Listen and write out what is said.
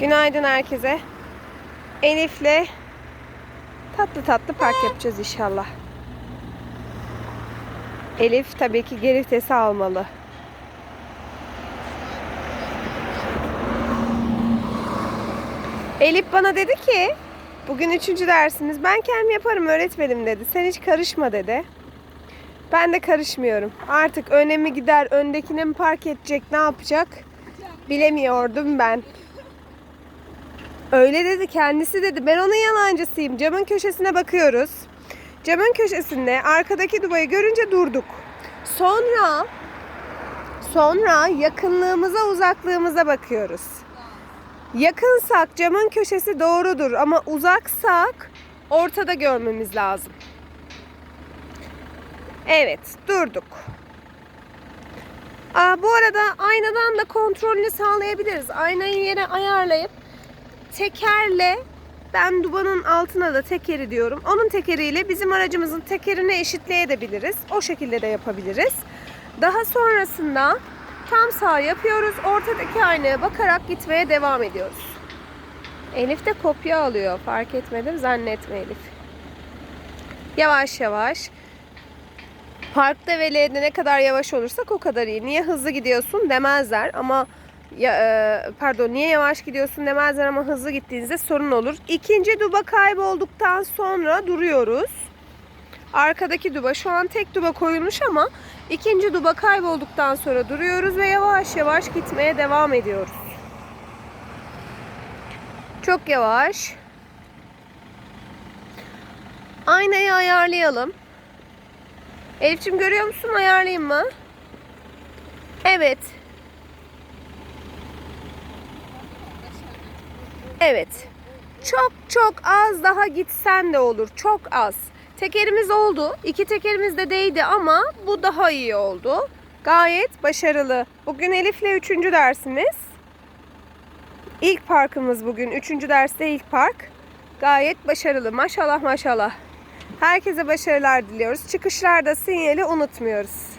Günaydın herkese. Elif'le tatlı tatlı park yapacağız inşallah. Elif tabii ki geri vitesi almalı. Elif bana dedi ki bugün üçüncü dersimiz ben kendim yaparım öğretmenim dedi. Sen hiç karışma dedi. Ben de karışmıyorum. Artık öne mi gider, öndekine mi park edecek, ne yapacak bilemiyordum ben. Öyle dedi kendisi dedi. Ben onun yalancısıyım. Camın köşesine bakıyoruz. Camın köşesinde arkadaki dubayı görünce durduk. Sonra sonra yakınlığımıza uzaklığımıza bakıyoruz. Yakınsak camın köşesi doğrudur ama uzaksak ortada görmemiz lazım. Evet, durduk. Aa, bu arada aynadan da kontrolünü sağlayabiliriz. Aynayı yere ayarlayıp tekerle ben dubanın altına da tekeri diyorum. Onun tekeriyle bizim aracımızın tekerini eşitleyebiliriz. O şekilde de yapabiliriz. Daha sonrasında tam sağ yapıyoruz. Ortadaki aynaya bakarak gitmeye devam ediyoruz. Elif de kopya alıyor. Fark etmedim. Zannetme Elif. Yavaş yavaş. Parkta ve L'de ne kadar yavaş olursak o kadar iyi. Niye hızlı gidiyorsun demezler ama ya, e, pardon niye yavaş gidiyorsun demezler ama hızlı gittiğinizde sorun olur. İkinci duba kaybolduktan sonra duruyoruz. Arkadaki duba şu an tek duba koyulmuş ama ikinci duba kaybolduktan sonra duruyoruz ve yavaş yavaş gitmeye devam ediyoruz. Çok yavaş. Aynayı ayarlayalım. Elif'ciğim görüyor musun? Ayarlayayım mı? Evet. Evet. Çok çok az daha gitsen de olur. Çok az. Tekerimiz oldu. İki tekerimiz de değdi ama bu daha iyi oldu. Gayet başarılı. Bugün Elif'le üçüncü dersimiz. İlk parkımız bugün. Üçüncü derste ilk park. Gayet başarılı. Maşallah maşallah. Herkese başarılar diliyoruz. Çıkışlarda sinyali unutmuyoruz.